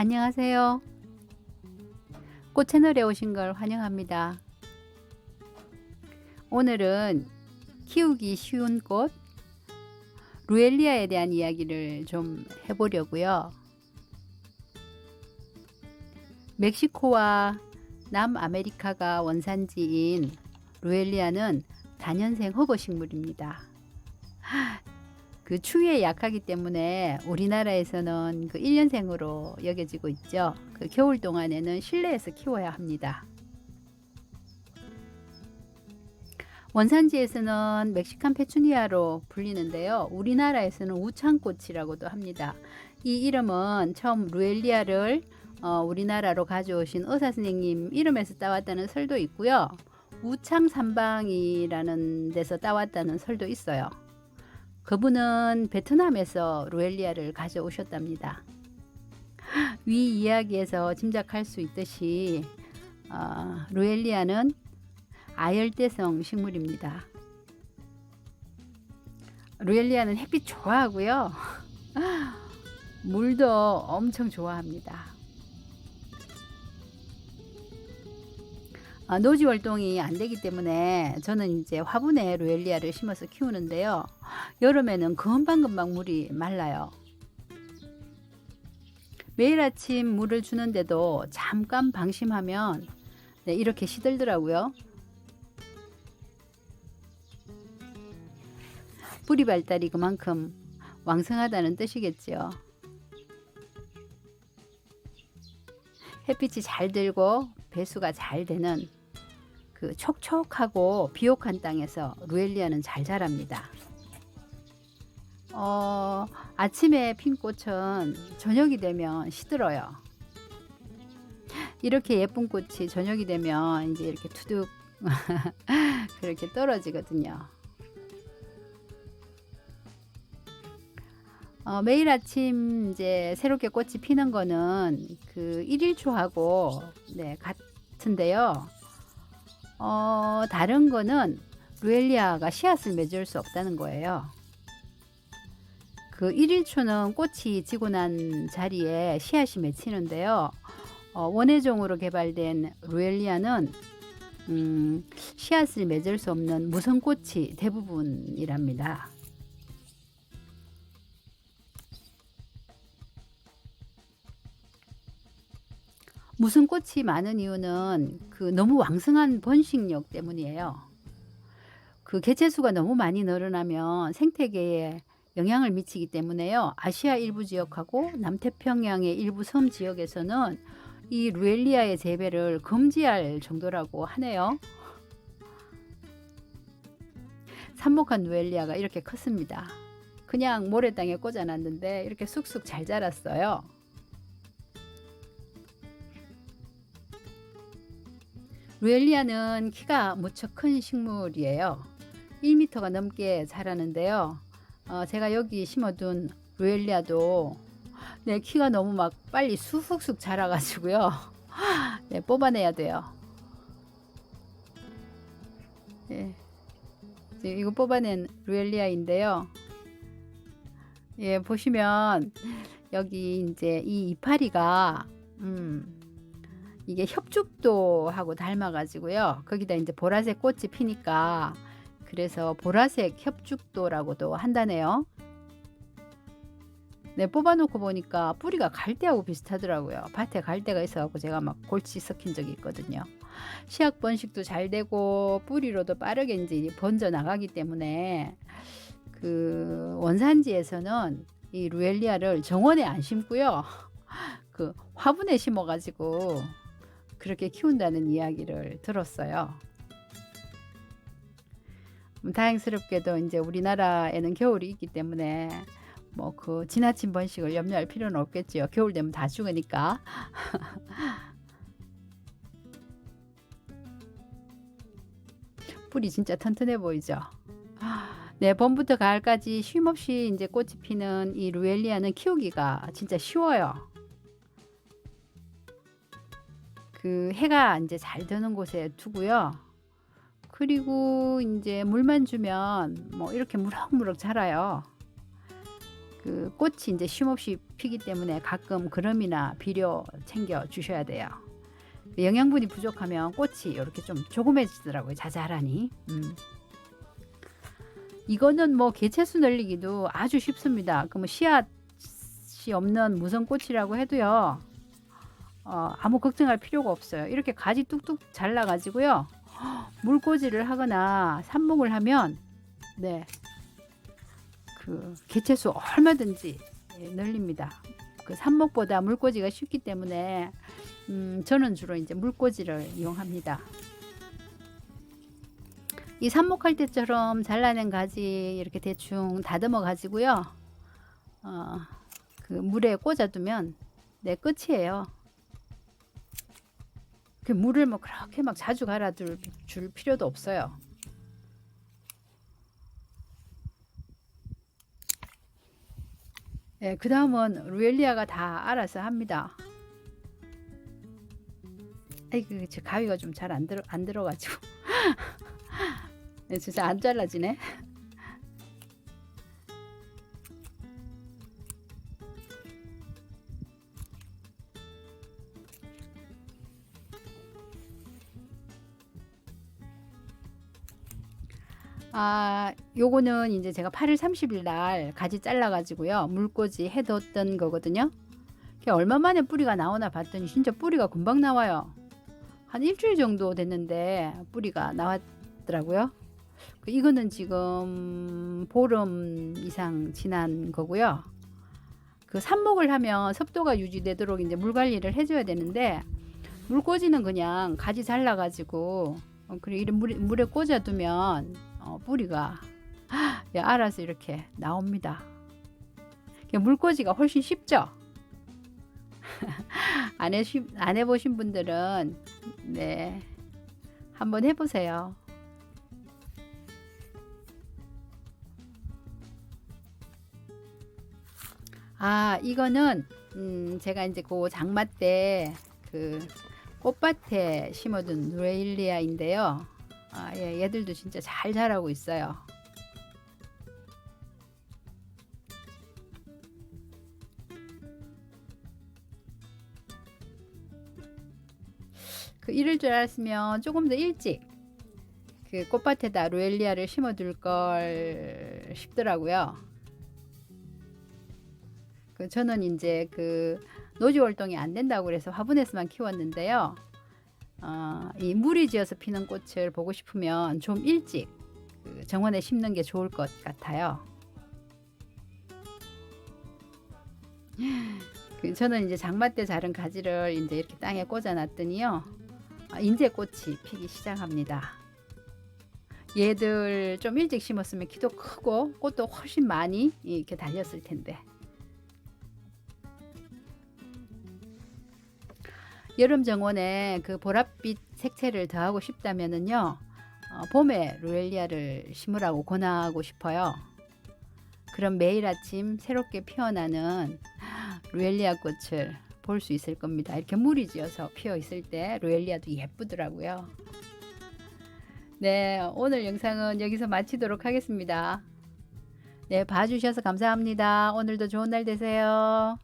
안녕하세요. 꽃 채널에 오신 걸 환영합니다. 오늘은 키우기 쉬운 꽃 루엘리아에 대한 이야기를 좀 해보려고요. 멕시코와 남아메리카가 원산지인 루엘리아는 다년생 허브 식물입니다. 그 추위에 약하기 때문에 우리나라에서는 그 1년생으로 여겨지고 있죠. 그 겨울 동안에는 실내에서 키워야 합니다. 원산지에서는 멕시칸 페추니아로 불리는데요. 우리나라에서는 우창꽃이라고도 합니다. 이 이름은 처음 루엘리아를 어, 우리나라로 가져오신 의사 선생님 이름에서 따왔다는 설도 있고요. 우창 산방이라는 데서 따왔다는 설도 있어요. 그분은 베트남에서 루엘리아를 가져오셨답니다. 위 이야기에서 짐작할 수 있듯이 어, 루엘리아는 아열대성 식물입니다. 루엘리아는 햇빛 좋아하고요. 물도 엄청 좋아합니다. 아, 노지 활동이 안 되기 때문에 저는 이제 화분에 루엘리아를 심어서 키우는데요. 여름에는 금방금방 물이 말라요. 매일 아침 물을 주는데도 잠깐 방심하면 네, 이렇게 시들더라고요. 뿌리 발달이 그만큼 왕성하다는 뜻이겠죠. 햇빛이 잘 들고 배수가 잘 되는 그 촉촉하고 비옥한 땅에서 루엘리아는 잘 자랍니다. 어, 아침에 핀 꽃은 저녁이 되면 시들어요. 이렇게 예쁜 꽃이 저녁이 되면 이제 이렇게 투둑 그렇게 떨어지거든요. 어, 매일 아침 이제 새롭게 꽃이 피는 거는 그 일일초하고 네, 같은데요. 어, 다른 거는 루엘리아가 씨앗을 맺을 수 없다는 거예요. 그 1일초는 꽃이 지고 난 자리에 씨앗이 맺히는데요. 어, 원예종으로 개발된 루엘리아는 음, 씨앗을 맺을 수 없는 무성꽃이 대부분이랍니다. 무슨 꽃이 많은 이유는 그 너무 왕성한 번식력 때문이에요. 그 개체수가 너무 많이 늘어나면 생태계에 영향을 미치기 때문에요. 아시아 일부 지역하고 남태평양의 일부 섬 지역에서는 이 루엘리아의 재배를 금지할 정도라고 하네요. 삽목한 루엘리아가 이렇게 컸습니다. 그냥 모래땅에 꽂아놨는데 이렇게 쑥쑥 잘 자랐어요. 루엘리아는 키가 무척 큰 식물이에요. 1m가 넘게 자라는데요. 어, 제가 여기 심어둔 루엘리아도 네, 키가 너무 막 빨리 쑥쑥 자라가지고요. 네, 뽑아내야 돼요. 네. 이거 뽑아낸 루엘리아인데요. 예, 보시면 여기 이제 이 이파리가 음, 이게 협죽도하고 닮아가지고요. 거기다 이제 보라색 꽃이 피니까 그래서 보라색 협죽도라고도 한다네요. 네, 뽑아놓고 보니까 뿌리가 갈대하고 비슷하더라고요. 밭에 갈대가 있어갖고 제가 막 골치 썩힌 적이 있거든요. 시약 번식도 잘 되고 뿌리로도 빠르게 이제 번져 나가기 때문에 그 원산지에서는 이 루엘리아를 정원에 안 심고요. 그 화분에 심어가지고 그렇게 키운다는 이야기를 들었어요. 음, 다행스럽게도 이제 우리나라에는 겨울이 있기 때문에 뭐 그 지나친 번식을 염려할 필요는 없겠지요. 겨울 되면 다 죽으니까. 뿌리 진짜 튼튼해 보이죠. 네, 봄부터 가을까지 쉼없이 이제 꽃이 피는 이 루엘리아는 키우기가 진짜 쉬워요. 그 해가 이제 잘 드는 곳에 두고요. 그리고 이제 물만 주면 뭐 이렇게 무럭무럭 자라요. 그 꽃이 이제 쉼없이 피기 때문에 가끔 그름이나 비료 챙겨 주셔야 돼요. 영양분이 부족하면 꽃이 이렇게 좀 조그매지더라고요. 자잘하니. 음. 이거는 뭐 개체수 늘리기도 아주 쉽습니다. 그뭐 씨앗이 없는 무성 꽃이라고 해도요. 어, 아무 걱정할 필요가 없어요. 이렇게 가지 뚝뚝 잘라가지고요. 물꽂이를 하거나 삽목을 하면 네. 그 개체수 얼마든지 예, 늘립니다. 그 삽목보다 물꽂이가 쉽기 때문에 음, 저는 주로 이제 물꽂이를 이용합니다. 이 삽목할 때처럼 잘라낸 가지 이렇게 대충 다듬어 가지고요. 어, 그 물에 꽂아두면 내 끝이에요. 그 물을 뭐 그렇게 막 자주 갈아줄 줄 필요도 없어요. 예, 그 다음은 루엘리아가 다 알아서 합니다. 아이고, 제 가위가 좀 잘 안 들어 안 들어가지고, 네, 진짜 안 잘라지네. 아, 요거는 이제 제가 8월 30일 날 가지 잘라 가지고요. 물꽂이 해뒀던 거거든요. 얼마 만에 뿌리가 나오나 봤더니 진짜 뿌리가 금방 나와요. 한 일주일 정도 됐는데 뿌리가 나왔더라고요. 그 이거는 지금 보름 이상 지난 거고요. 그 삽목을 하면 습도가 유지되도록 이제 물 관리를 해줘야 되는데 물꽂이는 그냥 가지 잘라가지고 어, 그리고 이런 물에, 물에 꽂아두면 어, 뿌리가 예, 알아서 이렇게 나옵니다. 물꽂이가 훨씬 쉽죠? 안, 해, 안 해보신 분들은 네 한번 해보세요. 아 이거는 음, 제가 이제 그 장마 때그 꽃밭에 심어둔 누레일리아인데요. 아, 예, 얘들도 진짜 잘 자라고 있어요. 그 이럴 줄 알았으면 조금 더 일찍 그 꽃밭에다 로엘리아를 심어둘 걸 싶더라고요. 그 저는 이제 그 노지 활동이 안 된다고 그래서 화분에서만 키웠는데요. 어, 이 물이 지어서 피는 꽃을 보고 싶으면 좀 일찍 그 정원에 심는 게 좋을 것 같아요. 그 저는 이제 장마 때 자른 가지를 이제 이렇게 땅에 꽂아놨더니요. 아, 인제 꽃이 피기 시작합니다. 얘들 좀 일찍 심었으면 키도 크고 꽃도 훨씬 많이 이렇게 달렸을 텐데. 여름 정원에 그 보랏빛 색채를 더하고 싶다면은요. 어, 봄에 루엘리아를 심으라고 권하고 싶어요. 그럼 매일 아침 새롭게 피어나는 루엘리아 꽃을 볼 수 있을 겁니다. 이렇게 물이 지어서 피어 있을 때 루엘리아도 예쁘더라고요. 네, 오늘 영상은 여기서 마치도록 하겠습니다. 네, 봐주셔서 감사합니다. 오늘도 좋은 날 되세요.